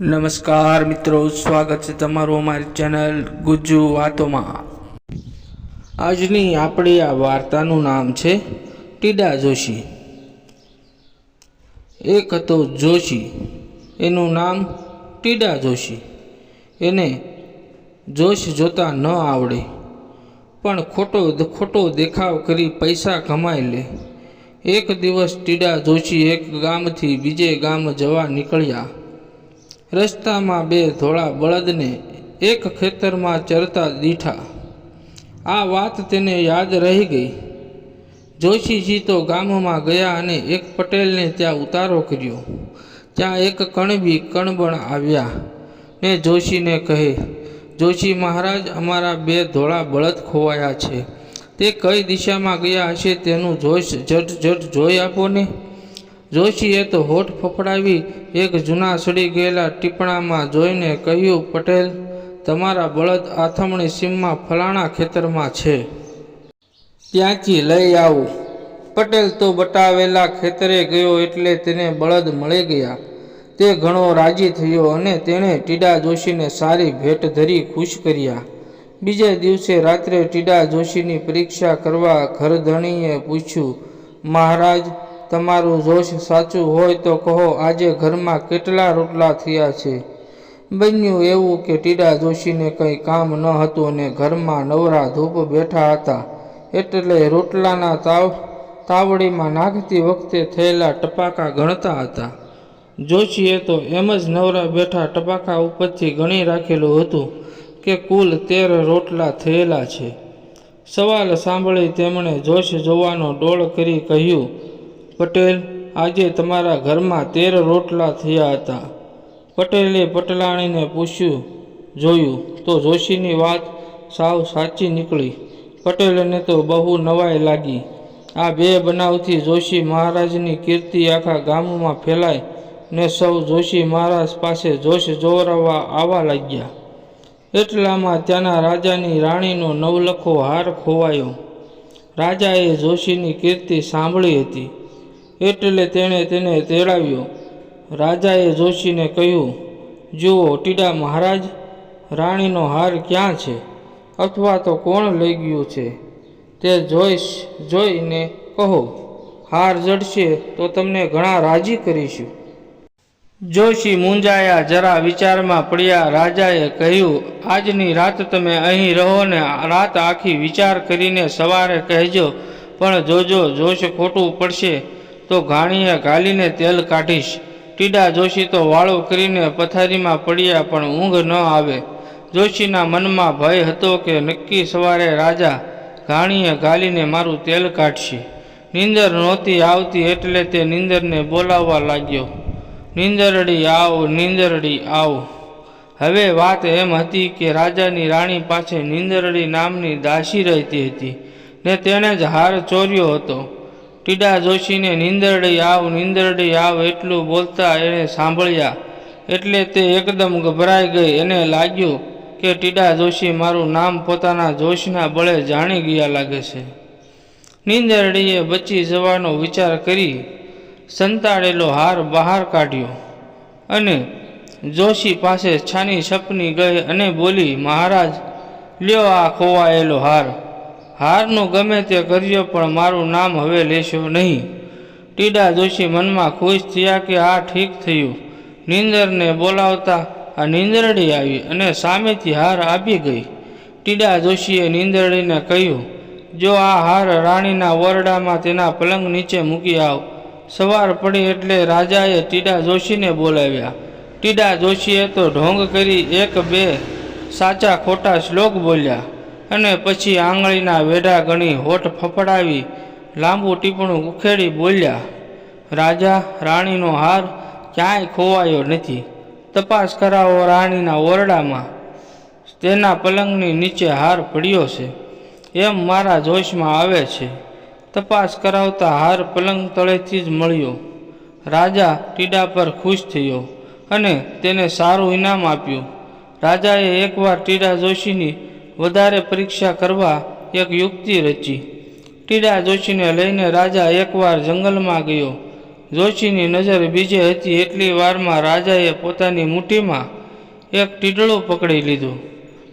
નમસ્કાર મિત્રો, સ્વાગત છે તમારું અમારી ચેનલ ગુજ્જુ વાતોમાં. આજની આપણી આ વાર્તાનું નામ છે, ટીડા જોશી. એક હતો જોશી, એનું નામ ટીડા જોશી. એને જોશ જોતા ન આવડે, પણ ખોટો ખોટો દેખાવ કરી પૈસા કમાઈ લે. એક દિવસ ટીડા જોશી એક ગામથી બીજે ગામ જવા નીકળ્યા. રસ્તામાં બે ધોળા બળદને એક ખેતરમાં ચરતા દીઠા. આ વાત તેને યાદ રહી ગઈ. જોશીજી તો ગામમાં ગયા અને એક પટેલને ત્યાં ઉતારો કર્યો. ત્યાં એક કણબી કણબણ આવ્યા ને જોશીને કહે, જોશી મહારાજ, અમારા બે ધોળા બળદ ખોવાયા છે. તે કઈ દિશામાં ગયા હશે તેનું જોશ જટ જટ જોઈ આપો ને. જોશીએ તો હોઠ ફફડાવી એક જૂના સડી ગયેલા ટીપણામાં જોઈને કહ્યું, પટેલ, તમારા બળદ આથમણી સીમમાં ફલાણા ખેતરમાં છે. ત્યાંથી લઈ આવું. પટેલ તો બટાવેલા ખેતરે ગયો એટલે તેને બળદ મળી ગયા. તે ઘણો રાજી થયો અને તેણે ટીડા જોશીને સારી ભેટ ધરી ખુશ કર્યા. બીજે દિવસે રાત્રે ટીડા જોશીની પરીક્ષા કરવા ઘરધણીએ પૂછ્યું, મહારાજ તમારું જોશ સાચું હોય તો કહો, આજે ઘરમાં કેટલા રોટલા થયા છે? બન્યું એવું કે ટીડા જોશીને કંઈ કામ ન હતું અને ઘરમાં નવરા ધૂપ બેઠા હતા. એટલે રોટલાના તાવ, તાવડીમાં નાખતી વખતે થયેલા ટપાકા ગણતા હતા. જોશીએ તો એમ જ નવરા બેઠા ટપાકા ઉપરથી ગણી રાખેલું હતું કે કુલ તેર રોટલા થયેલા છે. સવાલ સાંભળી તેમણે જોશ જોવાનો ડોળ કરી કહ્યું પટેલ આજે તમારા ઘરમાં તેર રોટલા થયા હતા. પટેલે પટલાણીને પૂછ્યું, જોયું, તો જોશીની વાત સાવ સાચી નીકળી. પટેલને તો બહુ નવાઈ લાગી. આ બે બનાવથી જોશી મહારાજની કીર્તિ આખા ગામમાં ફેલાય ને સૌ જોશી મહારાજ પાસે જોશ જોવરાવવા આવવા લાગ્યા. એટલામાં ત્યાંના રાજાની રાણીનો નવલખો હાર ખોવાયો. રાજાએ જોશીની કીર્તિ સાંભળી હતી. એટલે તેણે તેને તેડાવ્યો. રાજાએ જોશીને કહ્યું, જુઓ, ટીડા મહારાજ, રાણીનો હાર ક્યાં છે? અથવા તો કોણ લઈ ગયું છે? તે જોઈશ, જોઈને કહો. હાર જડશે તો તમને ઘણા રાજી કરીશું. જોશી મૂંઝાયા જરા વિચારમાં પડ્યા. રાજાએ કહ્યું, આજની રાત તમે અહીં રહો ને રાત આખી વિચાર કરીને સવારે કહેજો, પણ જોજો, જોશ ખોટું પડશે. તો ઘાણીએ ગાલીને તેલ કાઢીશ. ટીડા જોશી તો વાળો કરીને પથારીમાં પડ્યા પણ ઊંઘ ન આવે. જોશીના મનમાં ભય હતો કે નક્કી સવારે રાજા ઘાણીએ ગાલીને મારું તેલ કાઢશે. નીંદર નહોતી આવતી એટલે તે નીંદરને બોલાવવા લાગ્યો. નીંદરડી આવ નીંદરડી આવ. હવે વાત એમ હતી કે રાજાની રાણી પાસે નીંદરડી નામની દાસી રહેતી હતી ને તેણે જ હાર ચોર્યો હતો. ટીડા જોશીને નીંદરડી આવ નીંદરડી આવ એટલું બોલતા એણે સાંભળ્યા. એટલે તે એકદમ ગભરાઈ ગઈ. એને લાગ્યું કે ટીડા જોશી મારું નામ પોતાના જોશના બળે જાણી ગયા લાગે છે. નીંદરડીએ બચી જવાનો વિચાર કરી સંતાડેલો હાર બહાર કાઢ્યો અને જોશી પાસે છાની છપની ગઈ અને બોલી, મહારાજ, લ્યો આ ખોવાયેલો હાર. હારનું ગમે તે કર્યો, પણ મારું નામ હવે લેશો નહીં. ટીડા જોશી મનમાં ખુશ થયા કે આ ઠીક થયું. નીંદરને બોલાવતા આ નીંદરડી આવી અને સામેથી હાર આપી ગઈ. ટીડા જોશીએ નીંદરડીને કહ્યું, જો આ હાર રાણીના ઓરડામાં તેના પલંગ નીચે મૂકી આવ. સવાર પડી એટલે રાજાએ ટીડા જોશીને બોલાવ્યા. ટીડા જોશીએ તો ઢોંગ કરી એક બે સાચા ખોટા શ્લોક બોલ્યા. અને પછી આંગળીના વેઢા ગણી હોઠ ફફડાવી લાંબુ ટીપણું ઉખેડી બોલ્યા, રાજા, રાણીનો હાર ક્યાંય ખોવાયો નથી. તપાસ કરાવો રાણીના ઓરડામાં. તેના પલંગની નીચે હાર પડ્યો છે. એમ મારા જોશમાં આવે છે. તપાસ કરાવતા હાર પલંગ તળેથી જ મળ્યો. રાજા ટીડા પર ખુશ થયો અને તેને સારું ઇનામ આપ્યું. રાજાએ એકવાર ટીડા જોશીની વધારે પરીક્ષા કરવા એક યુક્તિ રચી. ટીડા જોશીને લઈને રાજા એકવાર જંગલમાં ગયો. જોશીની નજર બીજે હતી એટલી વારમાં રાજાએ પોતાની મુઠ્ઠીમાં એક ટીડળું પકડી લીધું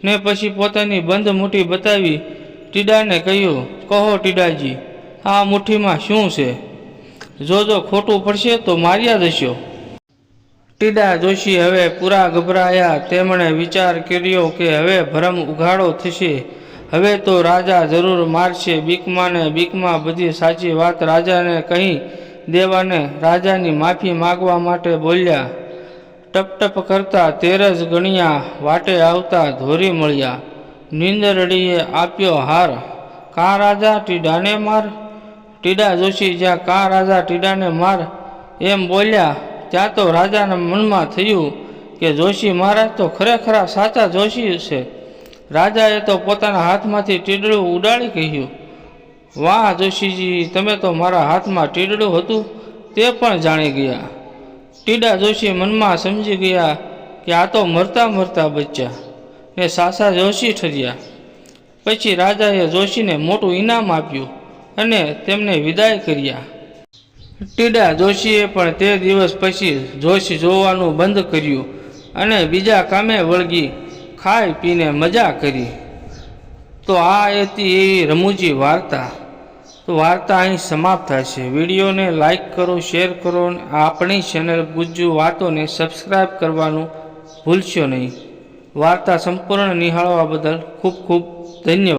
ને પછી પોતાની બંધ મુઠ્ઠી બતાવી ટીડાને કહ્યું, કહો ટીડાજી, આ મુઠ્ઠીમાં શું છે? જો જો ખોટું પડશે તો માર્યા જશો. ટીડા જોશી હવે પૂરા ગભરાયા. તેમણે વિચાર કર્યો કે હવે ભરમ ઉઘાડો થશે. હવે તો રાજા જરૂર મારશે. બીકમાને બીકમાં બધી સાચી વાત રાજાને કહી દેવાને રાજાની માફી માગવા માટે બોલ્યા. ટપટપ કરતા તેરજ ગણ્યા વાટે આવતા ધોરી મળ્યા. નીંદરડીએ આપ્યો હાર. કા રાજા, ટીડાને માર? ટીડા જોશી, જ્યાં કા રાજા, ટીડાને માર? એમ બોલ્યા. ત્યાં તો રાજાના મનમાં થયું કે જોશી મહારાજ તો ખરેખર સાચા જોશી છે. રાજાએ તો પોતાના હાથમાંથી ટીડળું ઉડાડી કહ્યું, વાહ જોશીજી, તમે તો મારા હાથમાં ટીડળું હતું, તે પણ જાણી ગયા. ટીડા જોશી મનમાં સમજી ગયા કે આ તો મરતા મરતા બચ્યા ને સાસા જોશી ઠર્યા. પછી રાજાએ જોશીને મોટું ઇનામ આપ્યું અને તેમને વિદાય કર્યા. ટીડા જોશીએ પણ તે દિવસ પછી જોશી જોવાનું બંધ કર્યું અને બીજા કામે વળગી ખાઈ પીને મજા કરી. તો આ હતી એવી રમૂજી વાર્તા. તો વાર્તા અહીં સમાપ્ત થશે. વિડીયોને લાઈક કરો, શેર કરો અને આપણી ચેનલ ગુજ્જુ વાતોને સબસ્ક્રાઈબ કરવાનું ભૂલશો નહીં. વાર્તા સંપૂર્ણ નિહાળવા બદલ ખૂબ ખૂબ ધન્યવાદ.